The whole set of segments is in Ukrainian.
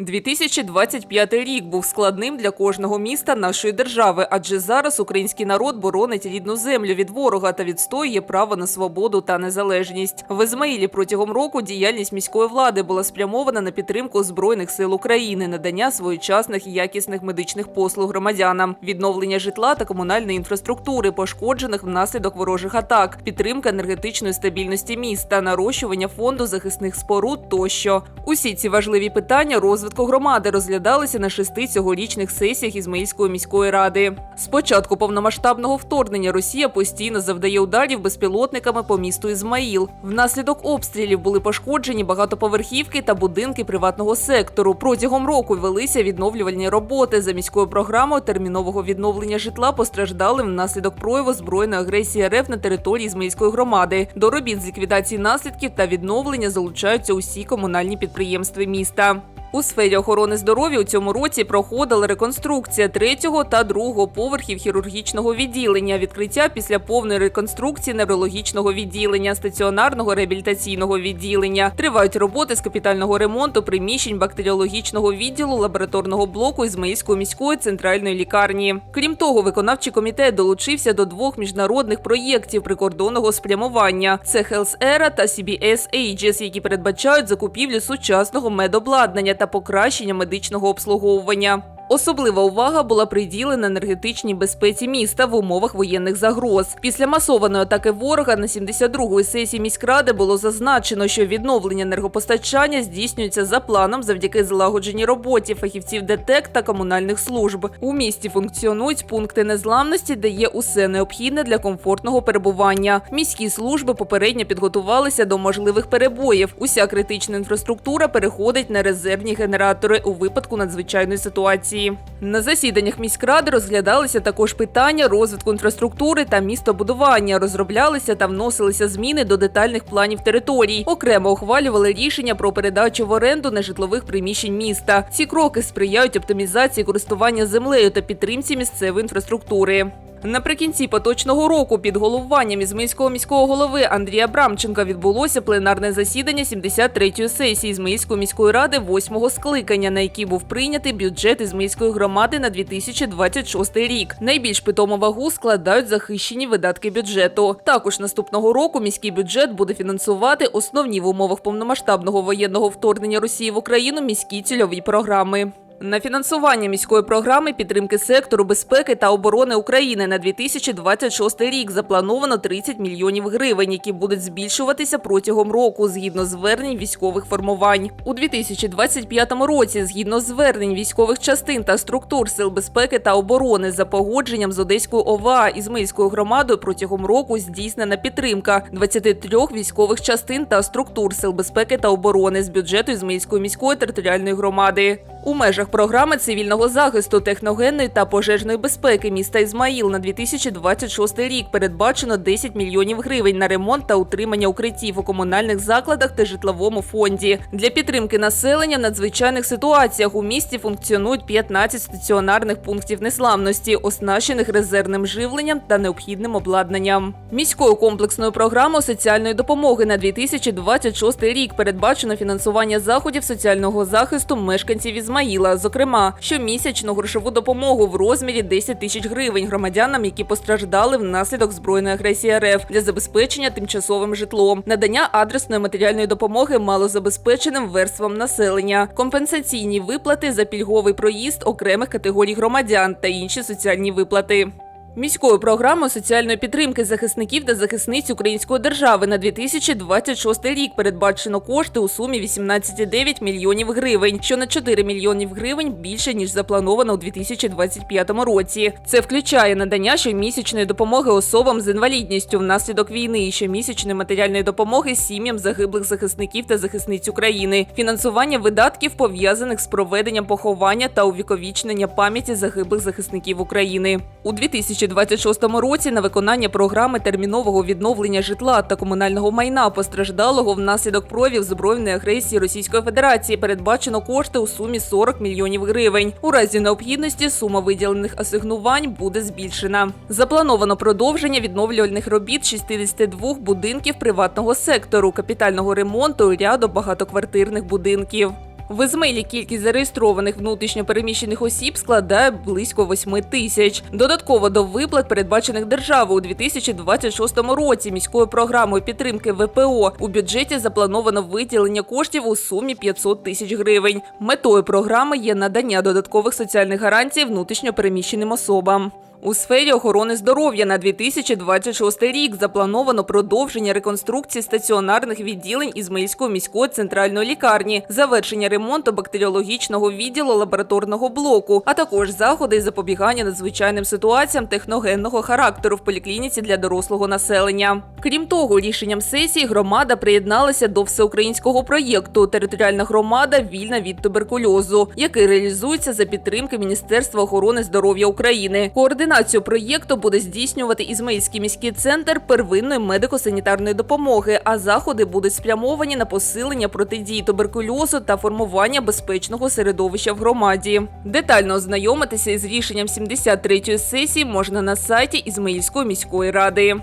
2025 рік був складним для кожного міста нашої держави, адже зараз український народ боронить рідну землю від ворога та відстоює право на свободу та незалежність. В Ізмаїлі протягом року діяльність міської влади була спрямована на підтримку збройних сил України, надання своєчасних і якісних медичних послуг громадянам, відновлення житла та комунальної інфраструктури, пошкоджених внаслідок ворожих атак, підтримка енергетичної стабільності міста, нарощування фонду захисних споруд тощо. Усі ці важливі питання розвитку громади розглядалися на шести цьогорічних сесіях Ізмаїльської міської ради. З початку повномасштабного вторгнення Росія постійно завдає ударів безпілотниками по місту Ізмаїл. Внаслідок обстрілів були пошкоджені багатоповерхівки та будинки приватного сектору. Протягом року велися відновлювальні роботи за міською програмою термінового відновлення житла постраждали внаслідок прояву збройної агресії РФ на території Ізмаїльської громади. До робіт з ліквідації наслідків та відновлення залучаються усі комунальні підприємства міста. У сфері охорони здоров'я у цьому році проходила реконструкція третього та другого поверхів хірургічного відділення, відкриття після повної реконструкції неврологічного відділення, стаціонарного реабілітаційного відділення. Тривають роботи з капітального ремонту приміщень бактеріологічного відділу лабораторного блоку Ізмаїльської міської центральної лікарні. Крім того, виконавчий комітет долучився до двох міжнародних проєктів прикордонного спрямування: це Health Era та CBS Aegis, які передбачають закупівлю сучасного медобладнання та покращення медичного обслуговування. Особлива увага була приділена енергетичній безпеці міста в умовах воєнних загроз. Після масованої атаки ворога на 72-ї сесії міськради було зазначено, що відновлення енергопостачання здійснюється за планом завдяки злагодженій роботі фахівців ДТЕК та комунальних служб. У місті функціонують пункти незламності, де є усе необхідне для комфортного перебування. Міські служби попередньо підготувалися до можливих перебоїв. Уся критична інфраструктура переходить на резервні генератори у випадку надзвичайної ситуації. На засіданнях міськради розглядалися також питання розвитку інфраструктури та містобудування, розроблялися та вносилися зміни до детальних планів територій. Окремо ухвалювали рішення про передачу в оренду нежитлових приміщень міста. Ці кроки сприяють оптимізації користування землею та підтримці місцевої інфраструктури. Наприкінці поточного року під головуванням Ізмаїльського міського голови Андрія Брамченка відбулося пленарне засідання 73-ї сесії Ізмаїльської міської ради 8-го скликання, на якій був прийнятий бюджет Ізмаїльської громади на 2026 рік. Найбільш питому вагу складають захищені видатки бюджету. Також наступного року міський бюджет буде фінансувати основні в умовах повномасштабного воєнного вторгнення Росії в Україну міські цільові програми. На фінансування міської програми підтримки сектору безпеки та оборони України на 2026 рік заплановано 30 мільйонів гривень, які будуть збільшуватися протягом року згідно звернень військових формувань. У 2025 році, згідно звернень військових частин та структур сил безпеки та оборони за погодженням з Одеською ОВА і Змийською громадою протягом року здійснена підтримка 23 військових частин та структур сил безпеки та оборони з бюджету Ізмаїльської міської територіальної громади. У межах програми цивільного захисту, техногенної та пожежної безпеки міста Ізмаїл на 2026 рік передбачено 10 мільйонів гривень на ремонт та утримання укриттів у комунальних закладах та житловому фонді. Для підтримки населення в надзвичайних ситуаціях у місті функціонують 15 стаціонарних пунктів незламності, оснащених резервним живленням та необхідним обладнанням. Міською комплексною програмою соціальної допомоги на 2026 рік передбачено фінансування заходів соціального захисту мешканців Ізмаїла, зокрема, щомісячну грошову допомогу в розмірі 10 тисяч гривень громадянам, які постраждали внаслідок збройної агресії РФ для забезпечення тимчасовим житлом, надання адресної матеріальної допомоги малозабезпеченим верствам населення, компенсаційні виплати за пільговий проїзд окремих категорій громадян та інші соціальні виплати. Міською програмою соціальної підтримки захисників та захисниць української держави на 2026 рік передбачено кошти у сумі 18,9 мільйонів гривень, що на 4 мільйонів гривень більше ніж заплановано у 2025 році. Це включає надання щомісячної допомоги особам з інвалідністю внаслідок війни і щомісячної матеріальної допомоги сім'ям загиблих захисників та захисниць України, фінансування видатків пов'язаних з проведенням поховання та увіковічнення пам'яті загиблих захисників України у 2000 2026 році на виконання програми термінового відновлення житла та комунального майна постраждалого внаслідок проявів збройної агресії Російської Федерації передбачено кошти у сумі 40 мільйонів гривень. У разі необхідності сума виділених асигнувань буде збільшена. Заплановано продовження відновлювальних робіт 62 будинків приватного сектору, капітального ремонту ряду багатоквартирних будинків. В Ізмаїлі кількість зареєстрованих внутрішньо переміщених осіб складає близько 8 тисяч. Додатково до виплат, передбачених державою у 2026 році міською програмою підтримки ВПО у бюджеті заплановано виділення коштів у сумі 500 тисяч гривень. Метою програми є надання додаткових соціальних гарантій внутрішньо переміщеним особам. У сфері охорони здоров'я на 2026 рік заплановано продовження реконструкції стаціонарних відділень Ізмаїльської міської центральної лікарні, завершення ремонту бактеріологічного відділу лабораторного блоку, а також заходи із запобігання надзвичайним ситуаціям техногенного характеру в поліклініці для дорослого населення. Крім того, рішенням сесії громада приєдналася до всеукраїнського проєкту Територіальна громада вільна від туберкульозу, який реалізується за підтримки Міністерства охорони здоров'я України. Координацію проєкту буде здійснювати Ізмаїльський міський центр первинної медико-санітарної допомоги, а заходи будуть спрямовані на посилення протидії туберкульозу та формування безпечного середовища в громаді. Детально ознайомитися із рішенням 73-ї сесії можна на сайті Ізмаїльської міської ради.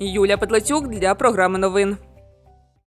Юля Петлацюк для програми новин.